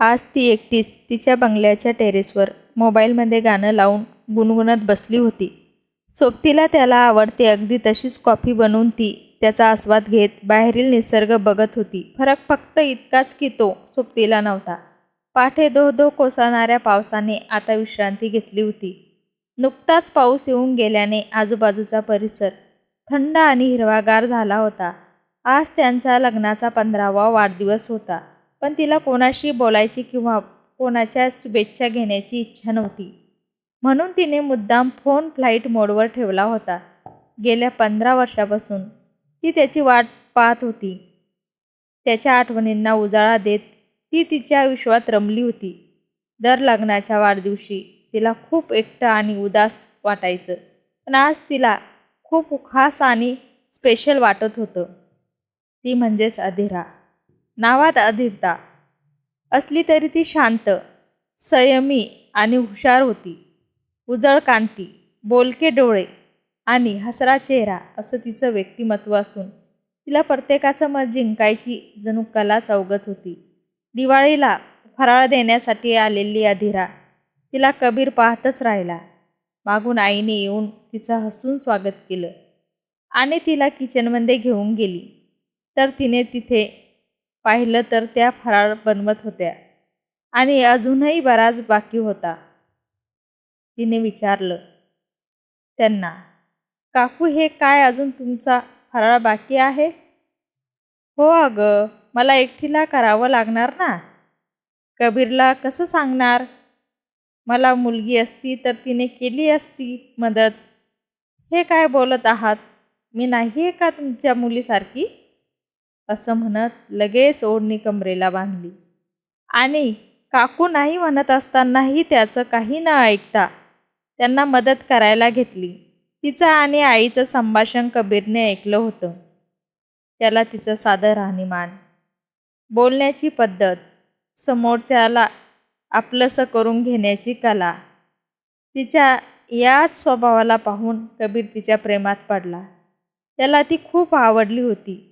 आज ती एकटीच तिच्या बंगल्याच्या टेरेसवर मोबाईलमध्ये गाणं लावून गुणगुणत बसली होती. सोबतीला त्याला आवडते अगदी तशीच कॉफी बनवून ती त्याचा आस्वाद घेत बाहेरील निसर्ग बघत होती. फरक फक्त इतकाच की तो सोबतीला नव्हता. पाठे दो दो कोसळणाऱ्या पावसाने आता विश्रांती घेतली होती. नुकताच पाऊस येऊन गेल्याने आजूबाजूचा परिसर थंड आणि हिरवागार झाला होता. आज त्यांचा लग्नाचा पंधरावा वाढदिवस होता. पण तिला कोणाशी बोलायची किंवा कोणाच्या शुभेच्छा घेण्याची इच्छा नव्हती. म्हणून तिने मुद्दाम फोन फ्लाईट मोडवर ठेवला होता. गेल्या पंधरा वर्षापासून ती त्याची वाट पाहत होती. त्याच्या आठवणींना उजाळा देत ती तिच्या विश्वात रमली होती. दर लग्नाच्या वाढदिवशी तिला खूप एकटं आणि उदास वाटायचं. पण आज तिला खूप खास आणि स्पेशल वाटत होतं. ती म्हणजेच अधीरा. नावात अधीरता असली तरी ती शांत संयमी आणि हुशार होती. उजळ कांती बोलके डोळे आणि हसरा चेहरा असं तिचं व्यक्तिमत्व असून तिला प्रत्येकाचं मत जिंकायची जणू कला चौगत होती. दिवाळीला फराळ देण्यासाठी आलेली अधीरा तिला कबीर पाहतच राहिला. मागून आईने येऊन तिचं हसून स्वागत केलं आणि तिला किचनमध्ये घेऊन गेली. तर तिने तिथे पाहिलं तर त्या फराळ बनवत होत्या. आणि अजूनही बराच बाकी होता. तिने विचारलं त्यांना काकू हे काय अजून तुमचा फराळ बाकी आहे? हो अगं मला एकटीला करावं लागणार ना. कबीरला कसं सांगणार? मला मुलगी असती तर तिने केली असती मदत. हे काय बोलत आहात? मी नाही आहे का तुमच्या मुलीसारखी? असं म्हणत लगेच ओढणी कमरेला बांधली. आणि काकू नाही म्हणत असतानाही त्याचं काही न ऐकता त्यांना मदत करायला घेतली. तिचं आणि आईचं संभाषण कबीरने ऐकलं होतं. त्याला तिचं साधं राहणीमान. बोलण्याची पद्धत समोरच्याला आपलंसं करून घेण्याची कला तिच्या याच स्वभावाला पाहून कबीर तिच्या प्रेमात पडला. त्याला ती खूप आवडली होती.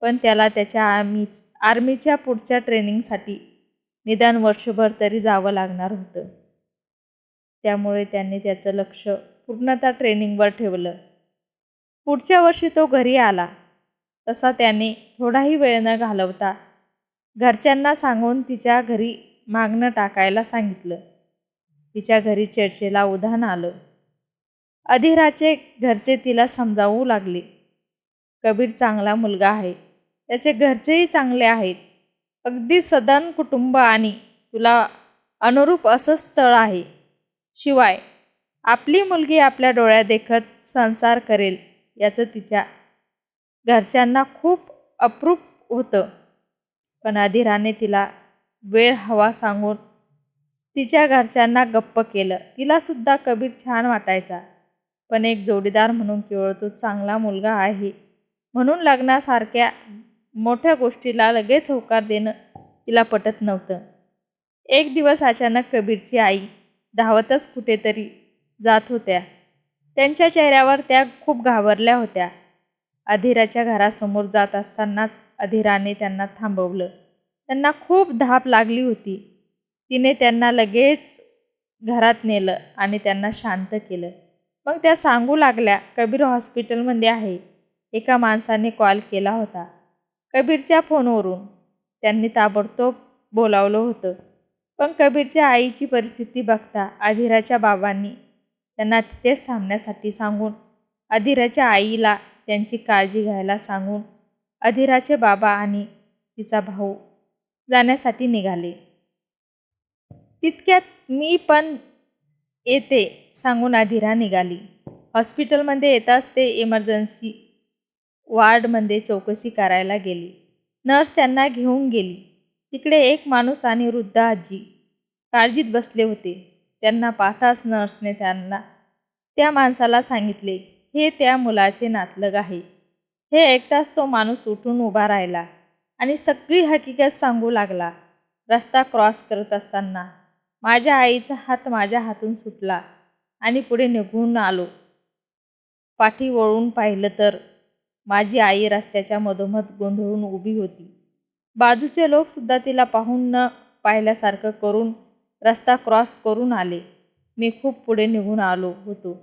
पण त्याला त्याच्या आर्मी आर्मीच्या पुढच्या ट्रेनिंगसाठी निदान वर्षभर तरी जावं लागणार होतं. त्यामुळे त्याने त्याचं लक्ष पूर्णतः ट्रेनिंगवर ठेवलं. पुढच्या वर्षी तो घरी आला. तसा त्याने थोडाही वेळ न घालवता घरच्यांना सांगून तिच्या घरी मागणं टाकायला सांगितलं. तिच्या घरी चर्चेला उधाण आलं. अधिराचे घरचे तिला समजावू लागले. कबीर चांगला मुलगा आहे. त्याचे घरचेही चांगले आहेत. अगदी सदन कुटुंब आणि तुला अनुरूप असं स्थळ आहे. शिवाय आपली मुलगी आपल्या डोळ्या देखत संसार करेल याचं तिच्या घरच्यांना खूप अप्रूप होतं. पण अधिराने तिला वेळ हवा सांगून तिच्या घरच्यांना गप्प केलं. तिलासुद्धा कबीर छान वाटायचा. पण एक जोडीदार म्हणून केवळ तो चांगला मुलगा आहे. म्हणून लग्नासारख्या मोठ्या गोष्टीला लगेच होकार देणं तिला पटत नव्हतं. एक दिवस अचानक कबीरची आई धावतच कुठेतरी जात होत्या. त्यांच्या चेहऱ्यावर त्या खूप घाबरल्या होत्या. अधीराच्या घरासमोर जात असतानाच अधीराने त्यांना थांबवलं. त्यांना खूप धाप लागली होती. तिने त्यांना लगेच घरात नेलं आणि त्यांना शांत केलं. मग त्या सांगू लागल्या कबीर हॉस्पिटलमध्ये आहे. एका माणसाने कॉल केला होता. कबीरच्या फोनवरून त्यांनी ताबडतोब बोलावलं होतं. पण कबीरच्या आईची परिस्थिती बघता अधीराच्या बाबांनी त्यांना तिथेच थांबण्यासाठी सांगून अधीराच्या आईला त्यांची काळजी घ्यायला सांगून अधीराचे बाबा आणि तिचा भाऊ जाण्यासाठी निघाले. तितक्यात मी पण येते सांगून अधीरा निघाली. हॉस्पिटलमध्ये येताच ते इमर्जन्सी वार्डमध्ये चौकशी करायला गेली. नर्स त्यांना घेऊन गेली. तिकडे एक माणूस आणि वृद्ध आजी काळजीत बसले होते. त्यांना पाहताच नर्सने त्यांना त्या माणसाला सांगितले हे त्या मुलाचे नातलग आहे. हे ऐकताच तो माणूस उठून उभा राहिला आणि सगळी हकीकत सांगू लागला. रस्ता क्रॉस करत असताना माझ्या आईचा हात माझ्या हातून सुटला आणि पुढे निघून आलो. पाठी वळून पाहिलं तर माझी आई रस्त्याच्या मधोमध गोंधळून उभी होती. बाजूचे लोकसुद्धा तिला पाहून न पाहिल्यासारखं करून रस्ता क्रॉस करून आले. मी खूप पुढे निघून आलो होतो.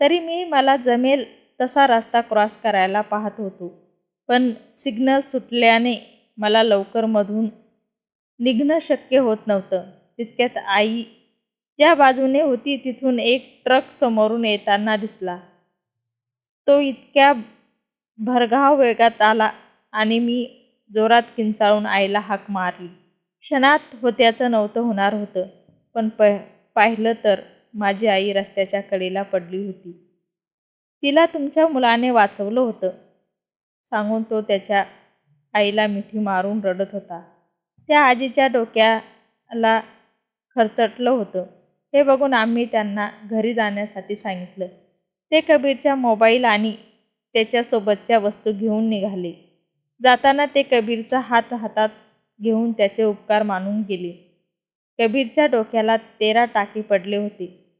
तरी मी मला जमेल तसा रस्ता क्रॉस करायला पाहत होतो. पण सिग्नल सुटल्याने मला लवकर मधून निघणं शक्य होत नव्हतं. तितक्यात आई ज्या बाजूने होती तिथून एक ट्रक समोरून येताना दिसला. तो इतक्या भरघाव वेगात आला आणि मी जोरात किंचाळून आईला हाक मारली. क्षणात होत्याचं नव्हतं होणार होतं पण प पाहिलं तर माझी आई रस्त्याच्या कडेला पडली होती. तिला तुमच्या मुलाने वाचवलं होतं सांगून तो त्याच्या आईला मिठी मारून रडत होता. त्या आजीच्या डोक्याला खरचटलं होतं. हे बघून आम्ही त्यांना घरी जाण्यासाठी सांगितलं. ते कबीरच्या मोबाईल आणि त्याच्यासोबतच्या वस्तू घेऊन निघाले. जाताना ते कबीरचा हात हातात घेऊन त्याचे उपकार मानून गेले. कबीरच्या डोक्याला तेरा टाके पडले होते.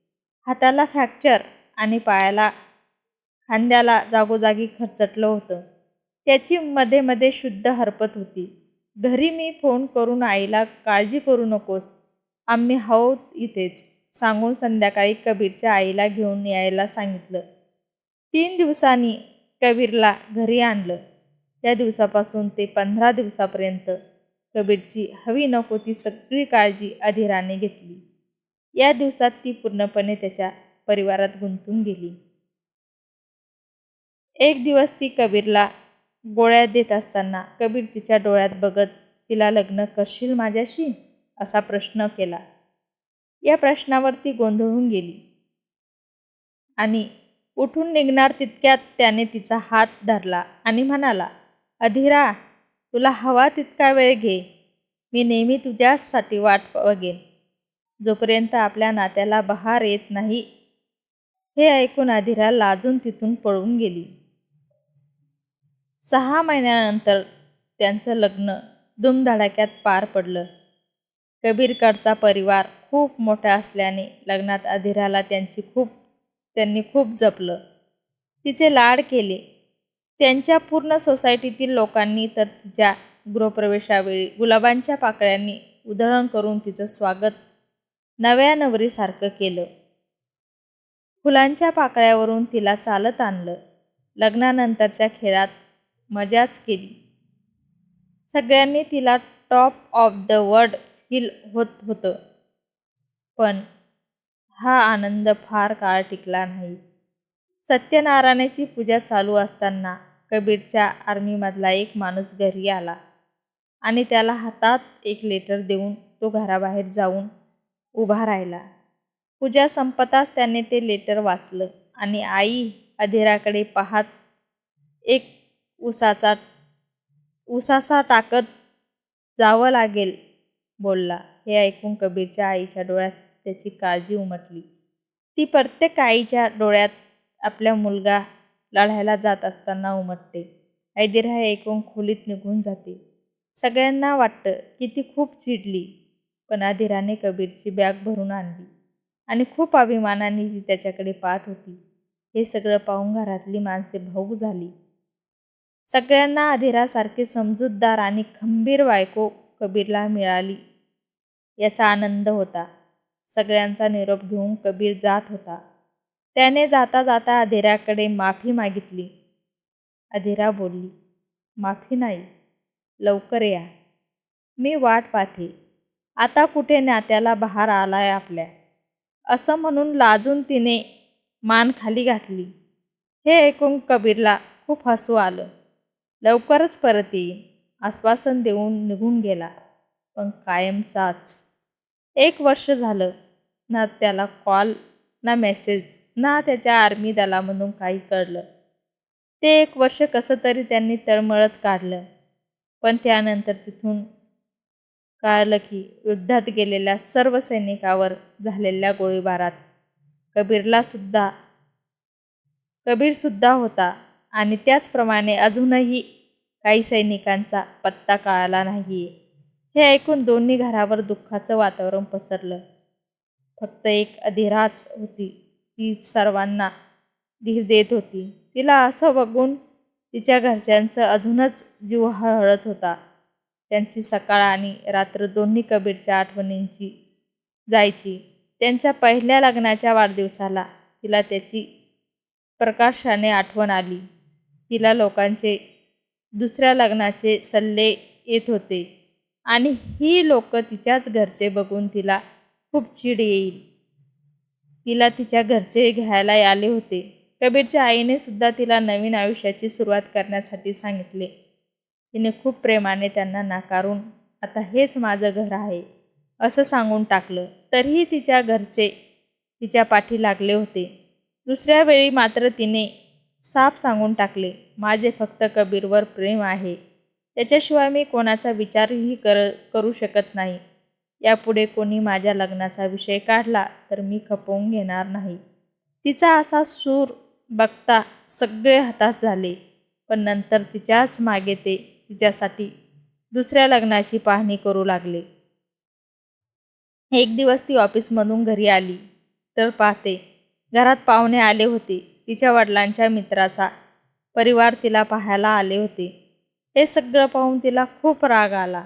हाताला फ्रॅक्चर आणि पायाला खांद्याला जागोजागी खरचटलं होतं. त्याची मध्ये मध्ये शुद्ध हरपत होती. घरी मी फोन करून आईला काळजी करू नकोस. आम्ही आहोत इथेच सांगून संध्याकाळी कबीरच्या आईला घेऊन यायला सांगितलं. तीन दिवसांनी कबीरला घरी आणलं. त्या दिवसापासून ते पंधरा दिवसापर्यंत कबीरची हवी नको ती सगळी काळजी अधिराने घेतली. या दिवसात ती पूर्णपणे त्याच्या परिवारात गुंतून गेली. एक दिवस ती कबीरला गोळ्या देत असताना कबीर तिच्या डोळ्यात बघत तिला लग्न करशील माझ्याशी? असा प्रश्न केला. या प्रश्नावर ती गोंधळून गेली. आणि उठून निघणार तितक्यात त्याने तिचा हात धरला आणि म्हणाला अधीरा तुला हवा तितका वेळ घे. मी नेहमी तुझ्यासाठी वाट बघेन. जोपर्यंत आपल्या नात्याला बहार येत नाही. हे ऐकून अधीरा लाजून तिथून पळून गेली. सहा महिन्यानंतर त्यांचं लग्न धुमधडाक्यात पार पडलं. कबीरकडचा परिवार खूप मोठा असल्याने लग्नात अधिराला त्यांची खूप त्यांनी खूप जपलं. तिचे लाड केले. त्यांच्या पूर्ण सोसायटीतील लोकांनी तर तिच्या गृहप्रवेशावेळी गुलाबांच्या पाकळ्यांनी उधळण करून तिचं स्वागत नव्या नवरीसारखं केलं. फुलांच्या पाकळ्यावरून तिला चालत आणलं. लग्नानंतरच्या खेळात मजाच केली. सगळ्यांनी तिला top of the world feel होत होतं. पण हा आनंद फार काळ टिकला नाही. सत्यनारायणाची पूजा चालू असताना कबीरच्या आर्मीमधला एक माणूस घरी आला आणि त्याला हातात एक लेटर देऊन तो घराबाहेर जाऊन उभा राहिला. पूजा संपताच त्याने ते लेटर वाचलं आणि आई अधेराकडे पाहत एक उसाचा उसासा टाकत जावं लागेल बोलला. हे ऐकून कबीरच्या आईच्या डोळ्यात त्याची काळजी उमटली. ती प्रत्येक आईच्या डोळ्यात आपल्या मुलगा लढायला जात असताना उमटते. ऐदिरा ऐकून खोलीत निघून जाते. सगळ्यांना वाटतं की ती खूप चिडली पण आदिराने कबीरची बॅग भरून आणली आणि खूप अभिमानाने ती त्याच्याकडे पाहत होती. हे सगळं पाहून घरातली माणसे भाऊक झाली. सगळ्यांना अधिरासारखी समजूतदार आणि खंबीर बायको कबीरला मिळाली याचा आनंद होता. सगळ्यांचा निरोप घेऊन कबीर जात होता. त्याने जाता जाता अधेराकडे माफी मागितली. अधेरा बोलली माफी नाही लवकर या. मी वाट पाहते. आता कुठे नात्याला बहार आलाय आपल्या असं म्हणून लाजून तिने मान खाली घातली. हे ऐकून कबीरला खूप हसू आलं. लवकरच परत येईन. आश्वासन देऊन निघून गेला. पण कायमचाच. एक वर्ष झालं. ना त्याला कॉल ना मेसेज ना त्याच्या आर्मी दलामधून काही कळलं. ते एक वर्ष कसं तरी त्यांनी तळमळत काढलं. पण त्यानंतर तिथून कळलं की युद्धात गेलेल्या सर्व सैनिकावर झालेल्या गोळीबारात कबीरला सुद्धा कबीरसुद्धा होता आणि त्याचप्रमाणे अजूनही काही सैनिकांचा पत्ता कळाला नाही हे ऐकून दोन्ही घरावर दुःखाचं वातावरण पसरलं. फक्त एक अधिराच होती. ती सर्वांना धीर देत होती. तिला असं बघून तिच्या घरच्यांचं अजूनच जीव हळहळत होता. त्यांची सकाळ आणि रात्र दोन्ही कबीरच्या आठवणींची जायची. त्यांच्या पहिल्या लग्नाच्या वाढदिवसाला तिला त्याची प्रकाशाने आठवण आली. तिला लोकांचे दुसऱ्या लग्नाचे सल्ले येत होते. आणि ही लोक तिच्याच घरचे बघून तिला खूप चिड येईल. तिला तिच्या घरचे घ्यायला आले होते. कबीरच्या आईने सुद्धा तिला नवीन आयुष्याची सुरुवात करण्यासाठी सांगितले. तिने खूप प्रेमाने त्यांना नाकारून आता हेच माझं घर आहे असं सांगून टाकलं. तरीही तिच्या घरचे तिच्या पाठी लागले होते. दुसऱ्या वेळी मात्र तिने साफ सांगून टाकले माझे फक्त कबीरवर प्रेम आहे. त्याच्याशिवाय मी कोणाचा विचारही कर करू शकत नाही. यापुढे कोणी माझ्या लग्नाचा विषय काढला तर मी खपवून घेणार नाही. तिचा असा सूर बघता सगळे हताश झाले. पण नंतर तिच्याच मागे ते तिच्यासाठी दुसऱ्या लग्नाची पाहणी करू लागले. एक दिवस ती ऑफिसमधून घरी आली. तर पाहते घरात पाहुणे आले होते. तिच्या वडिलांच्या मित्राचा परिवार तिला पाहायला आले होते. हे सगळं पाहून तिला खूप राग आला.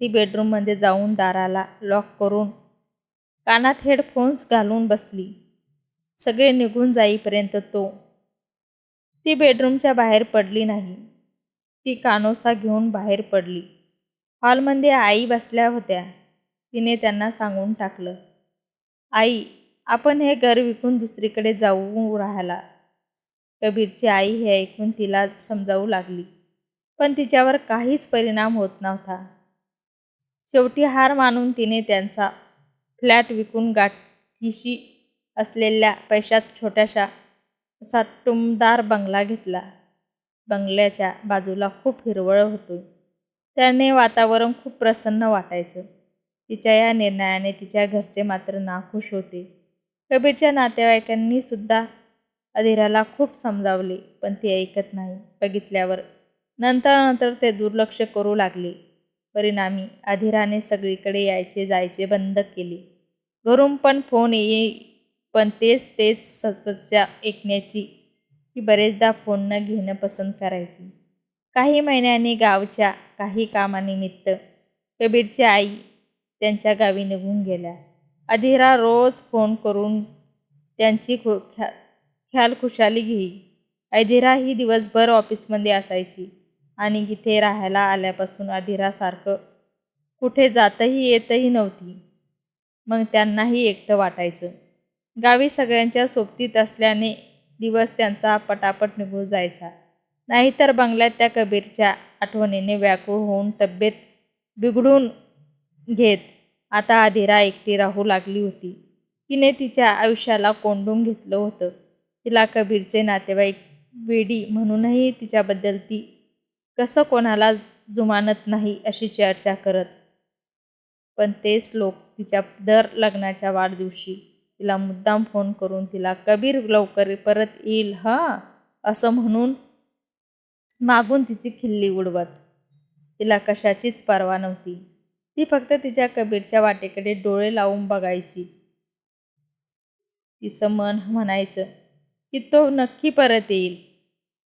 ती बेडरूममध्ये जाऊन दाराला लॉक करून कानात हेडफोन्स घालून बसली. सगळे निघून जाईपर्यंत तो ती बेडरूमच्या बाहेर पडली नाही. ती कानोसा घेऊन बाहेर पडली. हॉलमध्ये आई बसल्या होत्या. तिने त्यांना सांगून टाकलं आई आपण हे घर विकून दुसरीकडे जाऊ राहायला. कबीरची आई हे ऐकून तिला समजावू लागली. पण तिच्यावर काहीच परिणाम होत नव्हता. शेवटी हार मानून तिने त्यांचा फ्लॅट विकून गाठीशी असलेल्या पैशात छोट्याशा असा टुमदार बंगला घेतला. बंगल्याच्या बाजूला खूप हिरवळ होतो. त्याने वातावरण खूप प्रसन्न वाटायचं. तिच्या या निर्णयाने तिच्या घरचे मात्र नाखुश होते. कबीरच्या नातेवाईकांनी सुद्धा अधिराला खूप समजावले पण ती ऐकत नाही. बघितल्यावर नंतर नंतर ते दुर्लक्ष करू लागले. परिणामी अधीराने सगळीकडे यायचे जायचे बंद केले. घरून पण फोन येई पण तेच तेच सततच्या ऐकण्याची ती बरेचदा फोन न घेणं पसंत करायची. काही महिन्यांनी गावच्या काही कामानिमित्त कबीरची आई त्यांच्या गावी निघून गेल्या. अधीरा रोज फोन करून त्यांची खु ख्या ख्यालखुशाली घेई. अधीरा ही दिवसभर ऑफिसमध्ये असायची. आणि इथे राहायला आल्यापासून अधिरासारखं कुठे जातही येतही नव्हती. मग त्यांनाही एकटं वाटायचं. गावी सगळ्यांच्या सोबतीत असल्याने दिवस त्यांचा पटापट निघून जायचा. नाहीतर बंगल्यात त्या कबीरच्या आठवणीने व्याकुळ होऊन तब्येत बिघडून घेत आता अधिरा एकटी राहू लागली होती. तिने तिच्या आयुष्याला कोंडून घेतलं होतं. तिला कबीरचे नातेवाईक वेडी म्हणूनही तिच्याबद्दल ती कसं कोणाला जुमानत नाही अशी चर्चा करत. पण तेच लोक तिच्या दर लग्नाच्या वाढदिवशी तिला मुद्दाम फोन करून तिला कबीर लवकर परत येईल हा? असं म्हणून मागून तिची खिल्ली उडवत. तिला कशाचीच पर्वा नव्हती. ती फक्त तिच्या कबीरच्या वाटेकडे डोळे लावून बघायची. तिचं मन म्हणायचं की तो नक्की परत येईल.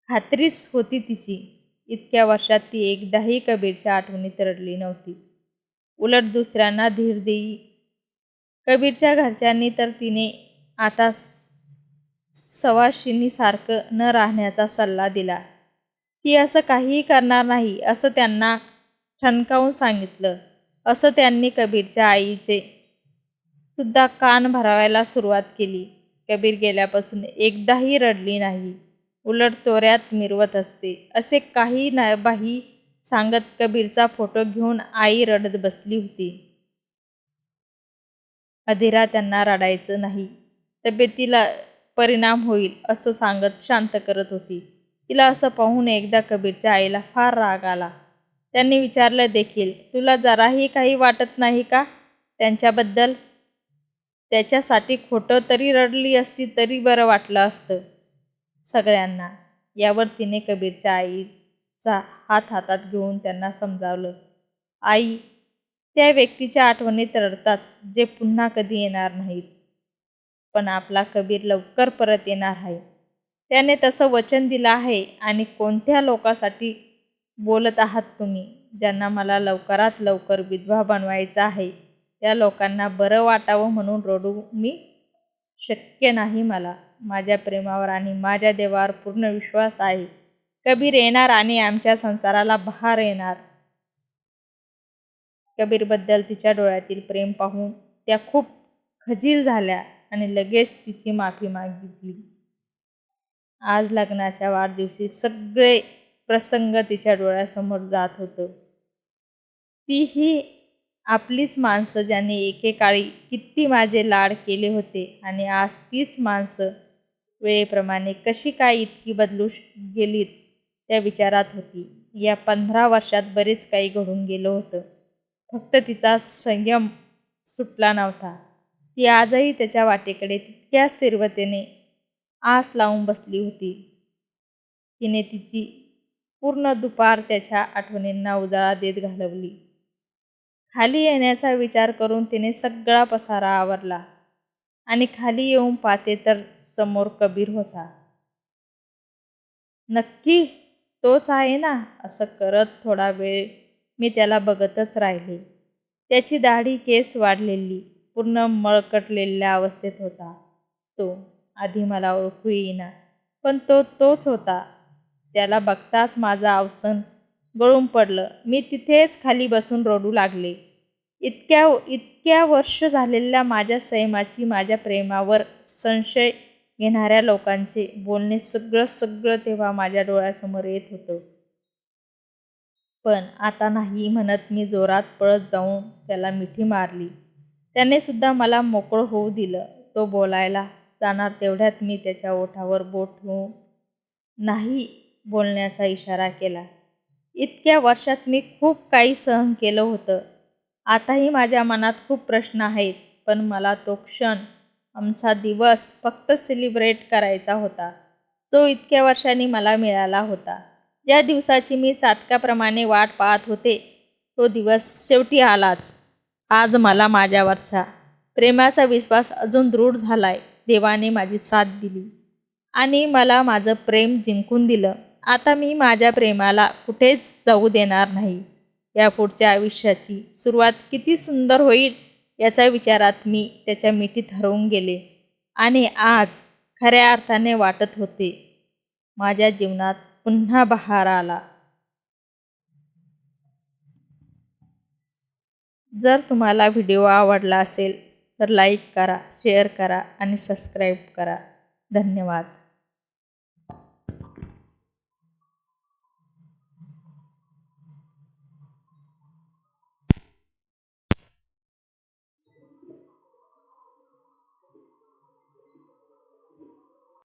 खात्रीच होती तिची. इतक्या वर्षात ती एकदाही कबीरच्या आठवणीत रडली नव्हती. उलट दुसऱ्यांना धीर देई कबीरच्या घरच्यांनी तर तिने आता सवाशिनीसारखं न राहण्याचा सल्ला दिला. ती असं काहीही करणार नाही असं त्यांना ठणकावून सांगितलं. असं त्यांनी कबीरच्या आईचे सुद्धा कान भरावायला सुरुवात केली. कबीर गेल्यापासून एकदाही रडली नाही. उलट तोऱ्यात मिरवत असते. असे काही नाबाही सांगत कबीरचा फोटो घेऊन आई रडत बसली होती. अधिरा त्यांना रडायचं नाही. तब्येतीला परिणाम होईल असं सांगत शांत करत होती. तिला असं पाहून एकदा कबीरच्या आईला फार राग आला. त्यांनी विचारलं देखील तुला जराही काही वाटत नाही का? त्यांच्याबद्दल? त्याच्यासाठी खोटं तरी रडली असती तरी बरं वाटलं असतं. सगळ्यांना. यावर तिने कबीरच्या आईचा हात हातात घेऊन त्यांना समजावलं. आई त्या व्यक्तीच्या आठवणीत रडतात जे पुन्हा कधी येणार नाहीत. पण आपला कबीर लवकर परत येणार आहे. त्याने तसं वचन दिलं आहे आणि कोणत्या लोकासाठी बोलत आहात तुम्ही? ज्यांना मला लवकरात लवकर विधवा बनवायचं आहे. त्या लोकांना बरं वाटावं म्हणून रडू मी शक्य नाही मला. माझ्या प्रेमावर आणि माझ्या देवावर पूर्ण विश्वास आहे. कबीर येणार आणि आमच्या संसाराला बहार येणार. कबीरबद्दल तिच्या डोळ्यातील प्रेम पाहून त्या खूप खजील झाल्या आणि लगेच तिची माफी मागितली. आज लग्नाच्या वाढदिवशी सगळे प्रसंग तिच्या डोळ्यासमोर जात होतं. तीही आपलीच माणसं ज्याने एकेकाळी किती माझे लाड केले होते आणि आज तीच माणसं वेळेप्रमाणे कशी काय इतकी बदलू गेलीत त्या विचारात होती. या पंधरा वर्षात बरेच काही घडून गेलं होतं. फक्त तिचा संयम सुटला नव्हता. ती आजही त्याच्या वाटेकडे तितक्याच तीव्रतेने आस लावून बसली होती. तिने तिची पूर्ण दुपार त्याच्या आठवणींना उजाळा देत घालवली. खाली येण्याचा विचार करून तिने सगळा पसारा आवरला. आणि खाली येऊन पाहते तर समोर कबीर होता. नक्की तोच आहे ना? असं करत थोडा वेळ मी त्याला बघतच राहिले. त्याची दाढी केस वाढलेली पूर्ण मळकटलेल्या अवस्थेत होता. तो आधी मला ओळखू येईना पण तो तोच होता. त्याला बघताच माझं अवसन गळून पडलं. मी तिथेच खाली बसून रडू लागले. इतक्या इतक्या वर्ष झालेल्या माझ्या संयमाची माझ्या प्रेमावर संशय घेणाऱ्या लोकांचे बोलणे सगळं सगळं तेव्हा माझ्या डोळ्यासमोर येत होतं. पण आता नाही म्हणत मी जोरात पळत जाऊन त्याला मिठी मारली. त्याने सुद्धा मला मोकळं होऊ दिलं. तो बोलायला जाणार तेवढ्यात मी त्याच्या ओठावर बोट ठेवून नाही बोलण्याचा इशारा केला. इतक्या वर्षात मी खूप काही सहन केलं होतं. आताही माझ्या मनात खूप प्रश्न आहेत पण मला तो क्षण आमचा दिवस फक्त सेलिब्रेट करायचा होता. जो इतक्या वर्षांनी मला मिळाला होता. ज्या दिवसाची मी चातकाप्रमाणे वाट पाहत होते. तो दिवस शेवटी आलाच. आज मला माझ्यावरचा प्रेमाचा विश्वास अजून दृढ झालाय. देवाने माझी साथ दिली. आणि मला माझं प्रेम जिंकून दिलं. आता मी माझ्या प्रेमाला कुठेच जाऊ देणार नाही. या पुढच्या आयुष्याची सुरुवात किती सुंदर होईल याचा विचारात मी त्याच्या मिठीत हरवून गेले. आणि आज खऱ्या अर्थाने वाटत होते माझ्या जीवनात पुन्हा बहार आला. जर तुम्हाला व्हिडिओ आवडला असेल तर लाईक करा शेअर करा आणि सबस्क्राईब करा. धन्यवाद.